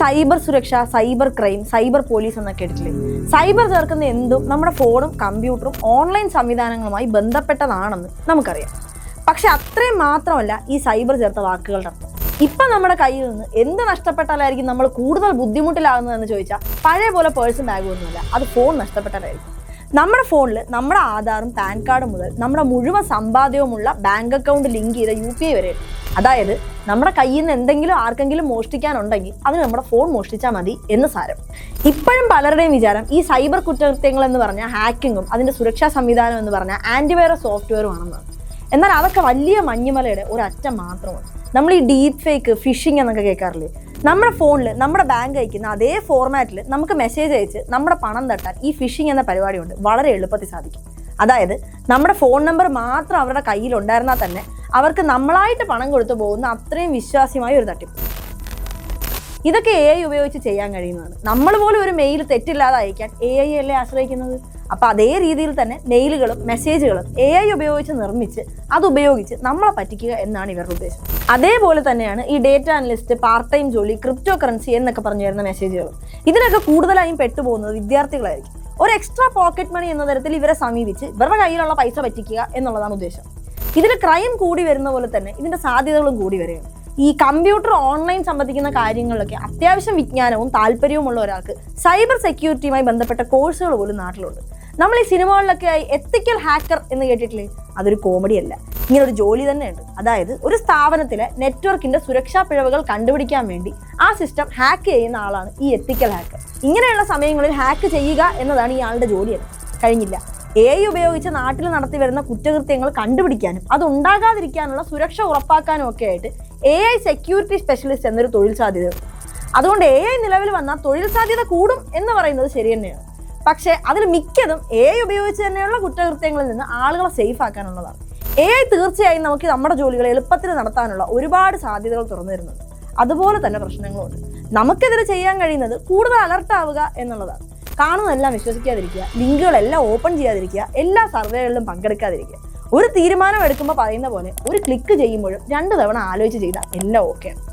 Cyber സുരക്ഷ cyber crime cyber police എന്നൊക്കെ എടുത്തില്ലേ സൈബർ ചേർക്കുന്ന എന്തും നമ്മുടെ ഫോണും കമ്പ്യൂട്ടറും ഓൺലൈൻ സംവിധാനങ്ങളുമായി ബന്ധപ്പെട്ടതാണെന്ന് നമുക്കറിയാം. പക്ഷെ അത്രയും മാത്രമല്ല ഈ സൈബർ ചേർത്ത വാക്കുകളുടെ അർത്ഥം. ഇപ്പം നമ്മുടെ കയ്യിൽ നിന്ന് എന്ത് നഷ്ടപ്പെട്ടാലായിരിക്കും നമ്മൾ കൂടുതൽ ബുദ്ധിമുട്ടിലാകുന്നതെന്ന് ചോദിച്ചാൽ പഴയ പോലെ പേഴ്സും ബാഗും ഒന്നുമില്ല അത് ഫോൺ നഷ്ടപ്പെട്ടാലായിരിക്കും നമ്മുടെ ഫോണിൽ നമ്മുടെ ആധാറും പാൻ കാർഡും മുതൽ നമ്മുടെ മുഴുവൻ സമ്പാദ്യവുമുള്ള ബാങ്ക് അക്കൗണ്ട് ലിങ്ക് ചെയ്ത യു പി ഐ വരെ അതായത് നമ്മുടെ കയ്യിൽ നിന്ന് എന്തെങ്കിലും ആർക്കെങ്കിലും മോഷ്ടിക്കാനുണ്ടെങ്കിൽ അത് നമ്മുടെ ഫോൺ മോഷ്ടിച്ചാൽ മതി എന്ന് സാരം. ഇപ്പോഴും പലരുടെയും വിചാരം ഈ സൈബർ കുറ്റകൃത്യങ്ങൾ എന്ന് പറഞ്ഞാൽ ഹാക്കിങ്ങും അതിന്റെ സുരക്ഷാ സംവിധാനം എന്ന് പറഞ്ഞാൽ ആന്റിവൈറസ് സോഫ്റ്റ്വെയറും ആണെന്നാണ്. എന്നാൽ അതൊക്കെ വലിയ മഞ്ഞുമലയുടെ ഒരു അറ്റം മാത്രമാണ്. നമ്മൾ ഈ ഡീപ് ഫേക്ക് ഫിഷിംഗ് എന്നൊക്കെ കേൾക്കാറില്ലേ? നമ്മുടെ ഫോണിൽ നമ്മുടെ ബാങ്ക് അയക്കുന്ന അതേ ഫോർമാറ്റിൽ നമുക്ക് മെസ്സേജ് അയച്ച് നമ്മുടെ പണം തട്ടാൻ ഈ ഫിഷിംഗ് എന്ന പരിപാടി കൊണ്ട് വളരെ എളുപ്പത്തിൽ സാധിക്കും. അതായത് നമ്മുടെ ഫോൺ നമ്പർ മാത്രം അവരുടെ കയ്യിൽ ഉണ്ടായിരുന്നാൽ തന്നെ അവർക്ക് നമ്മളായിട്ട് പണം കൊടുത്തു പോകുന്ന അത്രയും വിശ്വാസ്യമായ ഒരു തട്ടിപ്പ്. ഇതൊക്കെ എ ഐ ഉപയോഗിച്ച് ചെയ്യാൻ കഴിയുന്നതാണ്. നമ്മൾ പോലും ഒരു മെയിൽ തെറ്റില്ലാതെ അയക്കാൻ എ ഐ അല്ലേ ആശ്രയിക്കുന്നത്? അപ്പൊ അതേ രീതിയിൽ തന്നെ മെയിലുകളും മെസ്സേജുകളും എ ഐ ഉപയോഗിച്ച് നിർമ്മിച്ച് അത് ഉപയോഗിച്ച് നമ്മളെ പറ്റിക്കുക എന്നാണ് ഇവരുടെ ഉദ്ദേശം. അതേപോലെ തന്നെയാണ് ഈ ഡേറ്റ അനലിസ്റ്റ് പാർട്ട് ടൈം ജോലി ക്രിപ്റ്റോ കറൻസി എന്നൊക്കെ പറഞ്ഞു വരുന്ന മെസ്സേജുകൾ ഇതിനൊക്കെ കൂടുതലായും പെട്ടുപോകുന്നത് വിദ്യാർത്ഥികളായിരിക്കും. ഒരു എക്സ്ട്രാ പോക്കറ്റ് മണി എന്ന തരത്തിൽ ഇവരെ സമീപിച്ച് ഇവരുടെ കയ്യിലുള്ള പൈസ പറ്റിക്കുക എന്നുള്ളതാണ് ഉദ്ദേശം. ഇതിൽ ക്രൈം കൂടി വരുന്ന പോലെ തന്നെ ഇതിന്റെ സാധ്യതകളും കൂടി വരികയാണ്. ഈ കമ്പ്യൂട്ടർ ഓൺലൈൻ സംബന്ധിക്കുന്ന കാര്യങ്ങളിലൊക്കെ അത്യാവശ്യം വിജ്ഞാനവും താല്പര്യവുമുള്ള ഒരാൾക്ക് സൈബർ സെക്യൂരിറ്റിയുമായി ബന്ധപ്പെട്ട കോഴ്സുകൾ പോലും നാട്ടിലുണ്ട്. നമ്മൾ ഈ സിനിമകളിലൊക്കെ ആയി എത്തിക്കൽ ഹാക്കർ എന്ന് കേട്ടിട്ടില്ലേ? അതൊരു കോമഡി അല്ല. ഇങ്ങനെ ഒരു ജോലി തന്നെയുണ്ട്. അതായത് ഒരു സ്ഥാപനത്തിലെ നെറ്റ്വർക്കിന്റെ സുരക്ഷാ പിഴവുകൾ കണ്ടുപിടിക്കാൻ വേണ്ടി ആ സിസ്റ്റം ഹാക്ക് ചെയ്യുന്ന ആളാണ് ഈ എത്തിക്കൽ ഹാക്കർ ഇങ്ങനെയുള്ള സമയങ്ങളിൽ ഹാക്ക് ചെയ്യുക എന്നതാണ് ഈ ആളുടെ ജോലിയല്ല കഴിഞ്ഞില്ല. എ ഐ ഉപയോഗിച്ച് നാട്ടിൽ നടത്തി വരുന്ന കുറ്റകൃത്യങ്ങൾ കണ്ടുപിടിക്കാനും അത് ഉണ്ടാകാതിരിക്കാനുള്ള സുരക്ഷ ഉറപ്പാക്കാനും ഒക്കെ ആയിട്ട് എ ഐ സെക്യൂരിറ്റി സ്പെഷ്യലിസ്റ്റ് എന്നൊരു തൊഴിൽ സാധ്യതയുണ്ട് അതുകൊണ്ട് എ ഐ നിലവിൽ വന്നാൽ തൊഴിൽ സാധ്യത കൂടും എന്ന് പറയുന്നത് ശരി തന്നെയാണ്. പക്ഷേ അതിൽ മിക്കതും എ ഉപയോഗിച്ച് തന്നെയുള്ള കുറ്റകൃത്യങ്ങളിൽ നിന്ന് ആളുകളെ സേഫ് ആക്കാനുള്ളതാണ്. എ ഐ തീർച്ചയായും നമുക്ക് നമ്മുടെ ജോലികൾ എളുപ്പത്തിൽ നടത്താനുള്ള ഒരുപാട് സാധ്യതകൾ തുറന്നു തരുന്നുണ്ട്. അതുപോലെ തന്നെ പ്രശ്നങ്ങളുണ്ട്. നമുക്കെതിരെ ചെയ്യാൻ കഴിയുന്നത് കൂടുതൽ അലർട്ട് ആവുക എന്നുള്ളതാണ്. കാണുന്നതെല്ലാം വിശ്വസിക്കാതിരിക്കുക ലിങ്കുകളെല്ലാം ഓപ്പൺ ചെയ്യാതിരിക്കുക എല്ലാ സർവേകളിലും പങ്കെടുക്കാതിരിക്കുക. ഒരു തീരുമാനം എടുക്കുമ്പോൾ പറയുന്ന പോലെ ഒരു ക്ലിക്ക് ചെയ്യുമ്പോഴും രണ്ട് തവണ ആലോചിച്ച് ചെയ്താൽ എല്ലാം ഓക്കെയാണ്